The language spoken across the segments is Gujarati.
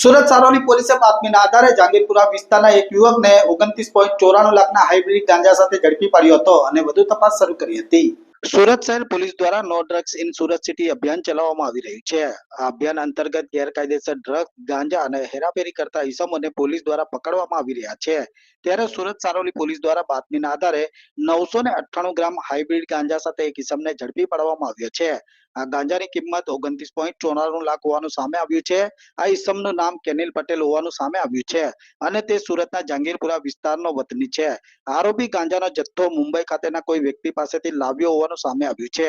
સુરત સારોલી પોલીસે બાતમીના આધારે જાંગીરપુરા વિસ્તારના એક યુવકને ઓગણત્રીસ પોઈન્ટ ચોરાણું લાખના હાઇબ્રિડ ગાંજા સાથે ઝડપી પાડ્યો હતો અને વધુ તપાસ શરૂ કરી હતી સુરત શહેર પોલીસ દ્વારા નો ડ્રગ્સ ઇન સુરત સિટી અભિયાન ચલાવવામાં આવી રહ્યું છે આ અભિયાન અંતર્ગત ગેરકાયદેસર ડ્રગ્સ ગાંજા અને હેરાફેરી કરતા ઇસમોને પોલીસ દ્વારા પકડવામાં આવી રહ્યા છે ત્યારે સુરત સારોલી પોલીસ દ્વારા બાતમીના આધારે નવસો ને અઠાણું ગ્રામ હાઇબ્રિડ ગાંજા સાથે એક ઇસમને ઝડપી પાડવામાં આવ્યો છે આ ગાંજાની કિંમત ઓગણત્રીસ પોઈન્ટ ચોરાણું લાખ હોવાનું સામે આવ્યું છે આ ઈસમનું નામ કેનિલ પટેલ હોવાનું સામે આવ્યું છે અને તે સુરતના જહાંગીરપુરા વિસ્તારનો વતની છે આરોપી ગાંજાનો જથ્થો મુંબઈ ખાતેના કોઈ વ્યક્તિ પાસેથી લાવ્યો હોવાનું સામે આવ્યું છે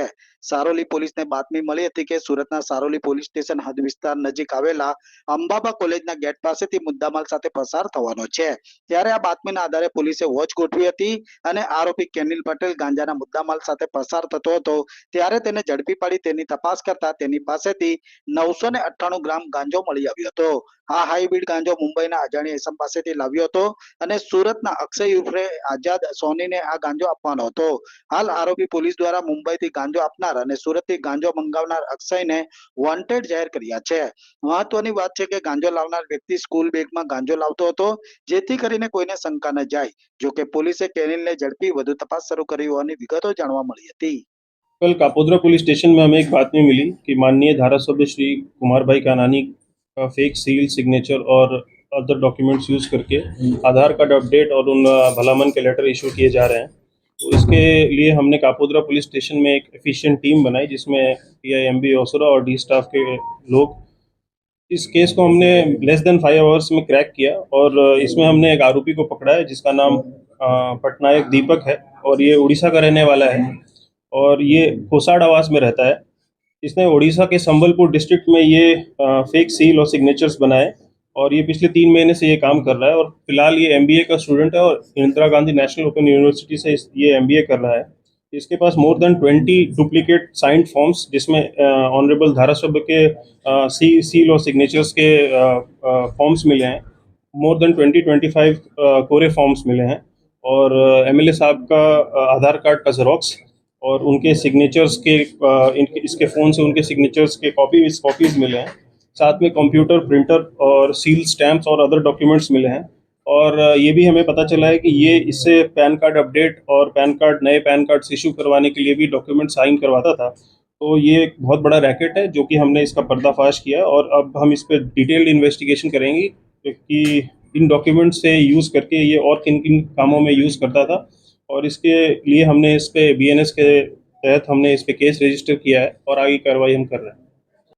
સારોલી પોલીસને બાતમી મળી હતી કે સુરતના સારોલી પોલીસ સ્ટેશન હદ વિસ્તાર નજીક આવેલા અંબાબા કોલેજના ગેટ પાસેથી મુદ્દામાલ સાથે પસાર થવાનો છે ત્યારે આ બાતમીના આધારે પોલીસે વોચ ગોઠવી હતી અને આરોપી કેનિલ પટેલ ગાંજાના મુદ્દામાલ સાથે પસાર થતો હતો ત્યારે તેને ઝડપી પાડી તેની તપાસ કરતા તેની પાસેથી નવસો ને ગ્રામ ગાંજો મળી આવ્યો હતો આ હાઇબ્રિડ ગાંજો મુંબઈના અજાણી એસમ પાસેથી લાવ્યો હતો અને સુરતના અક્ષય ઉર્ફે આઝાદ સોનીને આ ગાંજો આપવાનો હતો હાલ આરોપી પોલીસ દ્વારા મુંબઈથી ગાંજો આપનાર અને સુરતથી ગાંજો મંગાવનાર અક્ષયને વોન્ટેડ જાહેર કર્યા છે મહત્વની વાત છે કે ગાંજો લાવનાર વ્યક્તિ સ્કૂલ બેગમાં ગાંજો લાવતો હતો જેથી કરીને કોઈને શંકા ન જાય જોકે પોલીસે કેનિલને ઝડપી વધુ તપાસ શરૂ કરી હોવાની વિગતો જાણવા મળી હતી कल कापोद्रा पुलिस स्टेशन में हमें एक बात में मिली कि माननीय धारा फेक सील सिग्नेचर और अदर डॉक्यूमेंट्स यूज करके आधार कार्ड अपडेट और उन भलामन के लेटर इशू किए जा रहे हैं तो इसके लिए हमने कापोद्रा पुलिस स्टेशन में एक एफिशिएंट टीम बनाई जिसमें टी आई एम बी औसरा और डी स्टाफ के लोग इस केस को हमने लेस देन फाइव आवर्स में क्रैक किया और इसमें हमने एक आरोपी को पकड़ा है जिसका नाम पटनायक दीपक है और ये उड़ीसा का रहने वाला है और ये कोसाड आवास में रहता है इसने उड़ीसा के संबलपुर डिस्ट्रिक्ट में ये फेक सील और सिग्नेचर्स बनाए और ये पिछले तीन महीने से ये काम कर रहा है और फिलहाल ये एम का स्टूडेंट है और Indira Gandhi national open university से ये एम कर रहा है इसके पास more than twenty duplicate signed forms जिसमें ऑनरेबल धारा सभ्य के सी सील और सिग्नेचर्स के फॉर्म्स मिले हैं more than twenty twenty five कोरे फॉर्म्स मिले हैं और एम साहब का आधार कार्ड का जेरोक्स और उनके सिग्नेचर्स के इनके इसके फ़ोन से उनके सिग्नेचर्स के कॉपी कॉपीज़ मिले हैं साथ में कंप्यूटर प्रिंटर और सील स्टैम्प्स और अदर डॉक्यूमेंट्स मिले हैं और ये भी हमें पता चला है कि ये इससे पैन कार्ड अपडेट और पैन कार्ड नए पैन कार्ड इशू करवाने के लिए भी डॉक्यूमेंट साइन करवाता था तो ये एक बहुत बड़ा रैकेट है जो कि हमने इसका पर्दाफाश किया और अब हम इस पर डिटेल्ड इन्वेस्टिगेशन करेंगे कि इन डॉक्यूमेंट्स से यूज़ करके ये और किन किन कामों में यूज़ करता था और इसके लिए हमने इस पर बी के तहत हमने इस पर केस रजिस्टर किया है और आगे कार्रवाई हम कर रहे हैं